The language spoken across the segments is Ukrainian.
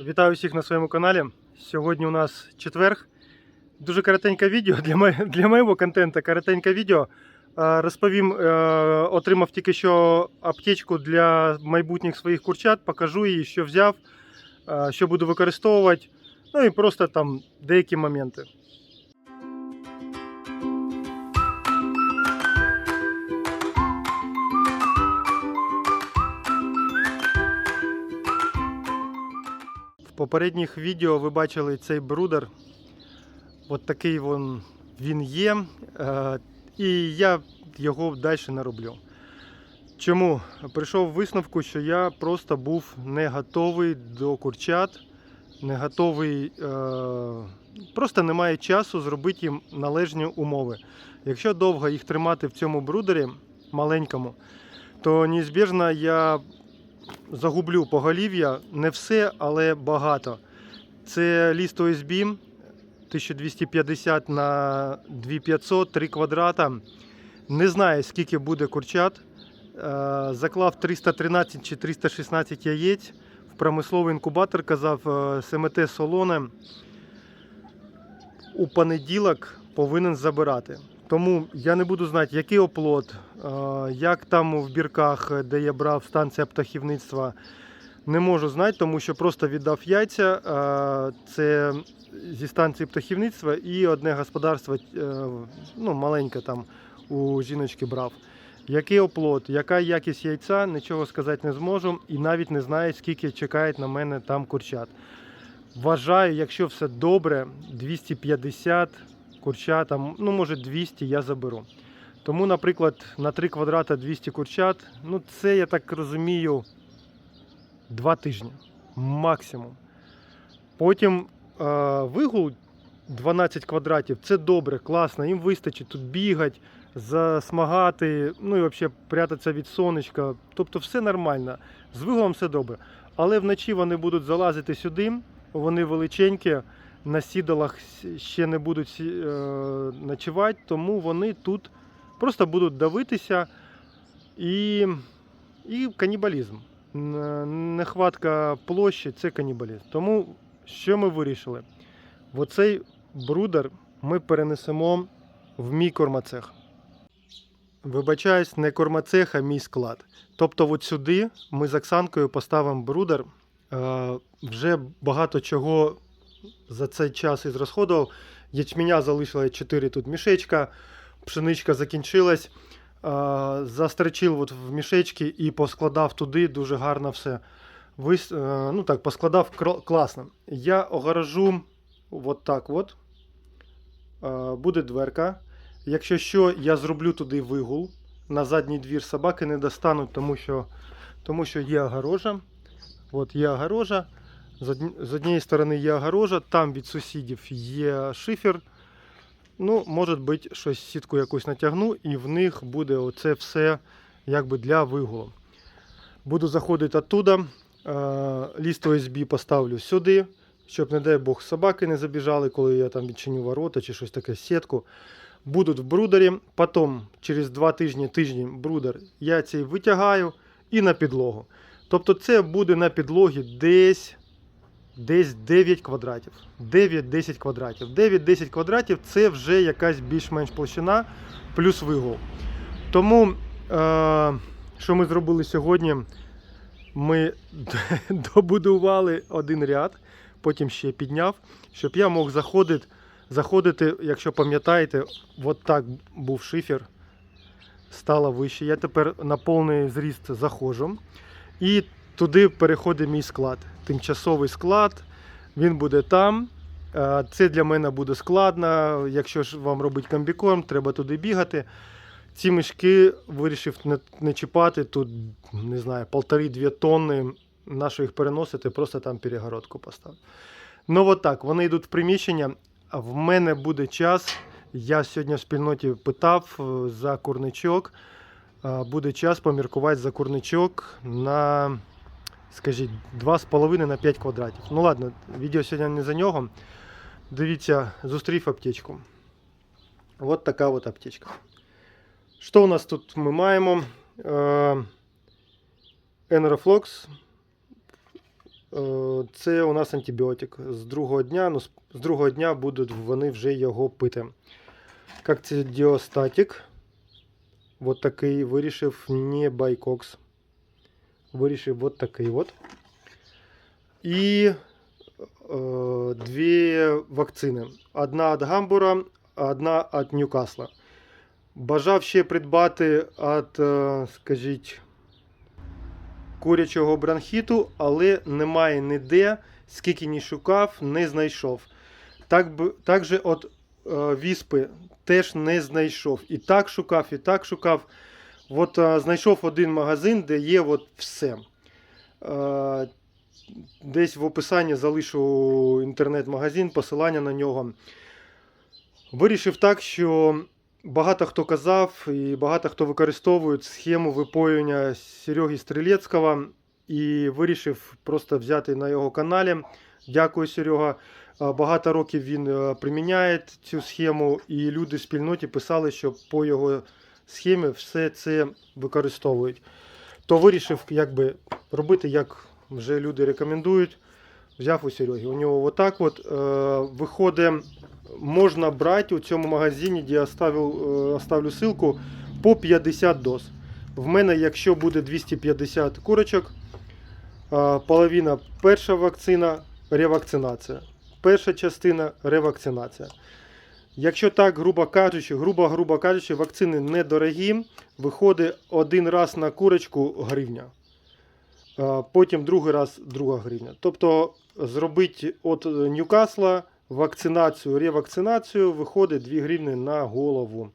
Вітаю всіх на своєму каналі. Сьогодні у нас четверг. Дуже коротеньке відео для, мо- для моєго контенту. Коротеньке відео. Е, Розповім, е, отримав тільки що аптечку для майбутніх своїх курчат. Покажу її, що взяв, е, що буду використовувати. Ну і просто там деякі моменти. В попередніх відео ви бачили цей брудер. От такий він, він є. Е, і я його далі не роблю. Чому? Прийшов висновку, що я просто був не готовий до курчат, не готовий, е, просто немає часу зробити їм належні умови. Якщо довго їх тримати в цьому брудері маленькому, то неізбіжно я загублю поголів'я, не все, але багато. Це ліст ОСБ 1250 на 2500, 3 квадрата. Не знаю, скільки буде курчат. Е, Заклав 313 чи 316 яєць. В промисловий інкубатор казав е, СМТ Солоне. У понеділок повинен забирати. Тому я не буду знати, який оплот, як там в бірках, де я брав станція птахівництва. Не можу знати, тому що просто віддав яйця. Це зі станції птахівництва і одне господарство, е, ну, маленьке там у жіночки брав. Який оплот, яка якість яйця, нічого сказати не зможу і навіть не знаю, скільки чекають на мене там курчат. Вважаю, якщо все добре, 250 курчат, ну може 200 я заберу. Тому, наприклад, на 3 квадрата 200 курчат, ну це я так розумію, 2 тижні максимум. Потім е, вигул 12 квадратів це добре, класно, їм вистачить тут бігати, засмагати, ну і взагалі прятатися від сонечка. Тобто все нормально. З вигулом все добре. Але вночі вони будуть залазити сюди, вони величенькі, на сідалах ще не будуть е, ночувати, тому вони тут просто будуть давитися і, і канібалізм. Нехватка площі це канібалізм. Тому що ми вирішили? Оцей брудер ми перенесемо в мій кормацех. Вибачаюсь, не кормацех, а мій склад. Тобто, от сюди ми з Оксанкою поставимо брудер. Е, Вже багато чого за цей час ізрасходував. Ячменя залишилось 4 тут мішечка, пшеничка закінчилась. Застрочив от в мішечки і поскладав туди дуже гарно все. Вис, е, ну так, поскладав класно. Я огорожу от так от. Буде дверка. Якщо що, я зроблю туди вигул. На задній двір собаки не достануть, тому що, тому що є огорожа. От є огорожа. З, однієї сторони є огорожа, там від сусідів є шифер. Ну, може бути, щось сітку якусь натягну, і в них буде оце все якби для вигулу. Буду заходити оттуда. Е, Ліст ОСБ поставлю сюди, щоб, не дай Бог, собаки не забіжали, коли я там відчиню ворота чи щось таке сітку. Будуть в брудері. Потім через 2 тижні тижні брудер я цей витягаю і на підлогу. Тобто це буде на підлогі десь, десь 9 квадратів. 9-10 квадратів. 9-10 квадратів це вже якась більш-менш площина плюс вигул. Тому, е, що ми зробили сьогодні? Ми добудували один ряд, потім ще підняв, щоб я мог заходити, заходити, якщо пам'ятаєте, от так був шифер, стало вище. Я тепер на повний зріст заходжу. І туди переходить мій склад. Тимчасовий склад, він буде там. Е, Це для мене буде складно. Якщо ж вам робити комбікорм, треба туди бігати. Ці мішки вирішив не, чіпати. Тут, не знаю, полтори-дві тонни. На що їх переносити, просто там перегородку поставив. Ну, от так, вони йдуть в приміщення. В мене буде час. Я сьогодні в спільноті питав е, за курничок. Е, Буде час поміркувати за курничок на, скажіть, 2,5 на 5 квадратів. Ну ладно, відео сьогодні не за нього. Дивіться, зустрів аптечку. От така от аптечка. Що у нас тут ми маємо? Е, Енерофлокс. Е, Це у нас антибіотик. З другого дня, ну, з- другого дня будуть вони вже його пити. Кокцидіостатик. Вот такий вирішив не байкокс. Вирішив от такий от. І е, дві вакцини. Одна від Гамбура, одна від Ньюкасла. Бажав ще придбати від, е, скажіть, курячого бронхіту, але немає ніде, скільки ні шукав, не знайшов. Так, б- так от е, віспи теж не знайшов. І так шукав, і так шукав. От е, знайшов один магазин, де є от все. Е, десь в описанні залишу інтернет-магазин, посилання на нього. Вирішив так, що багато хто казав і багато хто використовує схему випоювання Сереги Стрілецького. І вирішив просто взяти на його каналі. Дякую, Серега. Багато років він е, приміняє цю схему, і люди в спільноті писали, що по його схемі все це використовують. То вирішив якби, робити, як вже люди рекомендують. Взяв у Сереги. У нього отак от е, виходить, можна брати у цьому магазині, де я оставив, е, оставлю ссылку, по 50 доз. В мене, якщо буде 250 курочок, е, половина перша вакцина ревакцинація. Перша частина ревакцинація. Якщо так, грубо кажучи, грубо, грубо кажучи, вакцини недорогі, виходить один раз на курочку гривня. Потім другий раз друга гривня. Тобто зробити від Ньюкасла вакцинацію, ревакцинацію виходить 2 гривні на голову.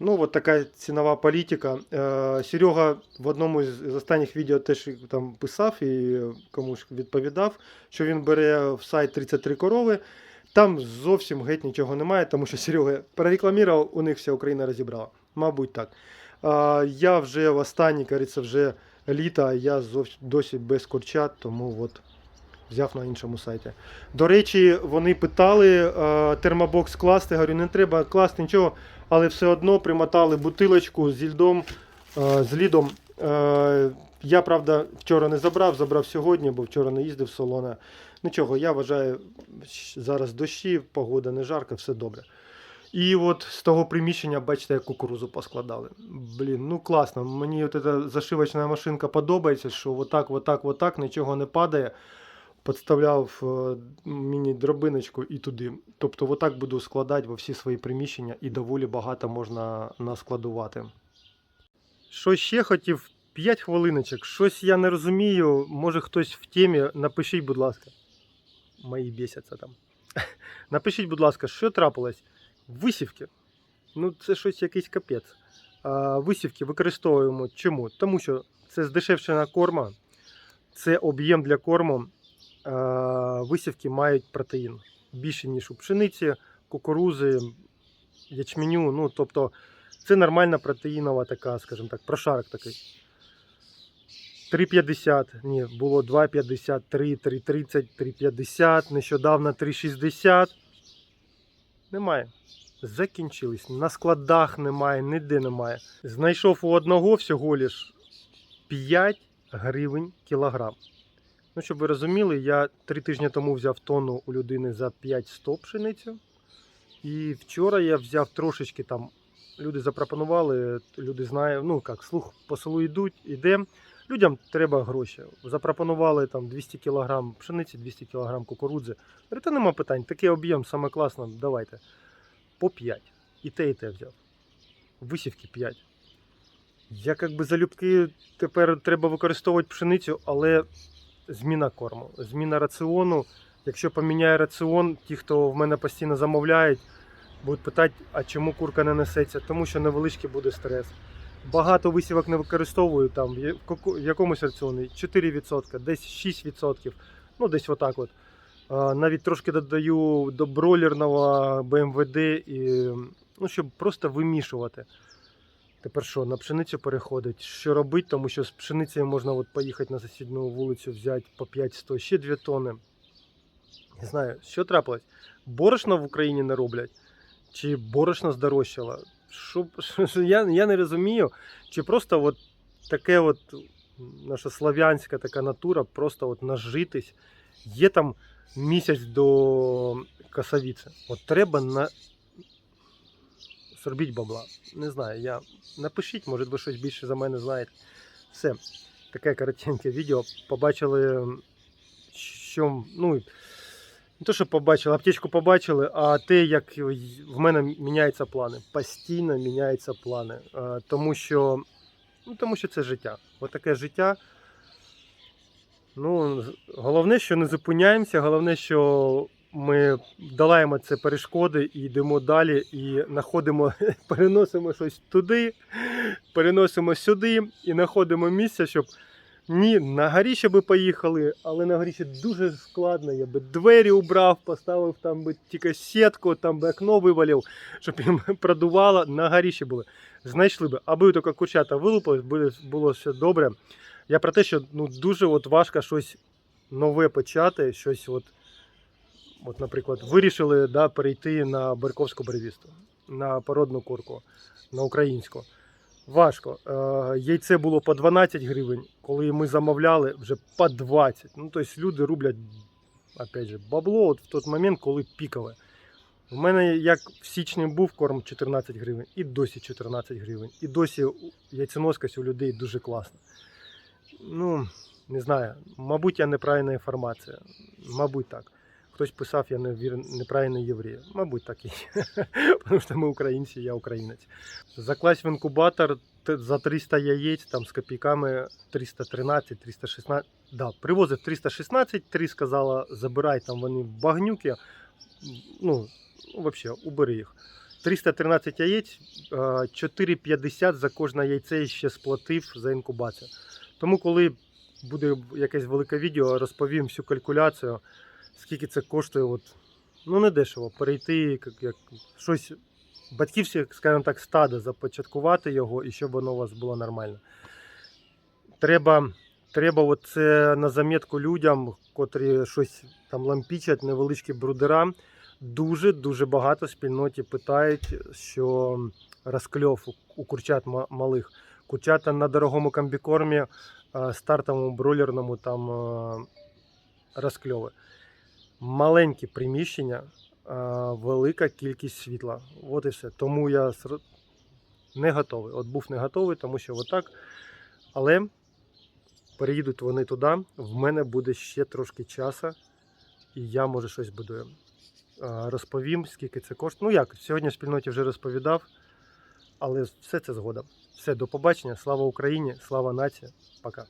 Ну, от така цінова політика. Е, Серега в одному з останніх відео теж там писав і комусь відповідав, що він бере в сайт 33 корови. Там зовсім геть нічого немає, тому що Серега прорекламував, у них вся Україна розібрала. Мабуть, так. А, я вже в останній, кажеться, вже літо, а я зовсім досі без курчат, тому от взяв на іншому сайті. До речі, вони питали е, термобокс класти. Говорю, не треба класти нічого, але все одно примотали бутилочку з льдом, е, з лідом. Е, я, правда, вчора не забрав, забрав сьогодні, бо вчора не їздив в салона. Нічого, я вважаю, зараз дощі, погода не жарка, все добре. І от з того приміщення, бачите, як кукурузу поскладали. Блін, ну класно. Мені от ця зашивочна машинка подобається, що отак, отак, отак, нічого не падає. Подставляв е, міні-дробиночку і туди. Тобто, отак буду складати во всі свої приміщення і доволі багато можна наскладувати. Що ще хотів? 5 хвилиночок. Щось я не розумію. Може хтось в темі. Напишіть, будь ласка. Мої бісяться там. Напишіть, будь ласка, що трапилось? Висівки. Ну, це щось якийсь капець. А, висівки використовуємо чому? Тому що це здешевшена корма, це об'єм для корму. А, висівки мають протеїн більше, ніж у пшениці, кукурузи, ячменю. Ну, тобто, це нормальна протеїнова така, скажімо так, прошарок такий. 3,50, ні, було 2,50, 3, 3,30, 3,50, нещодавно 3,60. Немає. Закінчились. На складах немає, ніде немає. Знайшов у одного всього лиш 5 гривень кілограм. Ну, щоб ви розуміли, я три тижні тому взяв тонну у людини за 5,100 пшеницю. І вчора я взяв трошечки там. Люди запропонували, люди знають, ну як, слух по селу йдуть, ідемо. Людям треба гроші. Запропонували там 200 кг пшениці, 200 кг кукурудзи. Говорю, та нема питань, такий об'єм, саме класно, давайте. По 5. І те, і те взяв. Висівки 5. Я як би залюбки тепер треба використовувати пшеницю, але зміна корму, зміна раціону. Якщо поміняє раціон, ті, хто в мене постійно замовляють, будуть питати, а чому курка не несеться, тому що невеличкий буде стрес. Багато висівок не використовую там в якомусь раціоні 4%, десь 6%, ну десь отак от. Навіть трошки додаю до бройлерного БМВД, і, ну, щоб просто вимішувати. Тепер що, на пшеницю переходить? Що робити, тому що з пшеницею можна от поїхати на сусідню вулицю, взяти по 5-100, ще 2 тони. Не знаю, що трапилось? Борошно в Україні не роблять? Чи борошно здорожчало? Що, що, я, я не розумію, чи просто от таке от наша слав'янська така натура, просто от нажитись. Є там місяць до Касавіці. От треба на зробіть бабла. Не знаю, я напишіть, може ви щось більше за мене знаєте. Все, таке коротеньке відео. Побачили, що ну. Не то, що побачили, аптечку побачили, а те, як в мене міняються плани. Постійно міняються плани. Тому що, ну, тому що це життя. От життя. Ну, головне, що не зупиняємося, головне, що ми долаємо це перешкоди і йдемо далі, і знаходимо, переносимо щось туди, переносимо сюди і знаходимо місце, щоб ні, на горі ще би поїхали, але на горі ще дуже складно. Я би двері убрав, поставив там би тільки сітку, там би окно вивалив, щоб їм продувало. На горі ще були. Знайшли би, аби тільки курчата вилупились, було, було все добре. Я про те, що ну, дуже от важко щось нове почати, щось от, от наприклад, вирішили да, перейти на Барковську барвісту, на породну курку, на українську. Важко. Е, яйце було по 12 гривень, коли ми замовляли вже по 20. Ну, тобто люди рублять, опять же, бабло от в той момент, коли пікове. У мене як в січні був корм 14 гривень, і досі 14 гривень. І досі яйценоскость у людей дуже класна. Ну, не знаю, мабуть, я неправильна інформація. Мабуть, так. Хтось писав, я невір... неправильний єврей. Мабуть, так і. Тому що ми українці, я українець. Закласть в інкубатор за 300 яєць, там з копійками 313, 316. Да, привозив 316, 3 сказала, забирай там вони багнюки. Ну, взагалі, убери їх. 313 яєць, е, 4,50 за кожне яйце ще сплатив за інкубацію. Тому, коли буде якесь велике відео, розповім всю калькуляцію, скільки це коштує. От, ну, не дешево, перейти, як, як щось батьківське, скажімо так, стадо, започаткувати його і щоб воно у вас було нормально. Треба, треба це на замітку людям, котрі щось там лампічать, невеличкі брудера. Дуже дуже багато спільноті питають, що розкльов у- курчат ма- малих. Курчата на дорогому комбікормі, стартовому бройлерному там розкльови. Маленькі приміщення, велика кількість світла. От і все. Тому я не готовий. От був не готовий, тому що отак. Але переїдуть вони туди. В мене буде ще трошки часу, і я може щось будую. Е, Розповім, скільки це коштує. Ну як, сьогодні в спільноті вже розповідав, але все це згодом. Все, до побачення. Слава Україні, слава нації. Пока.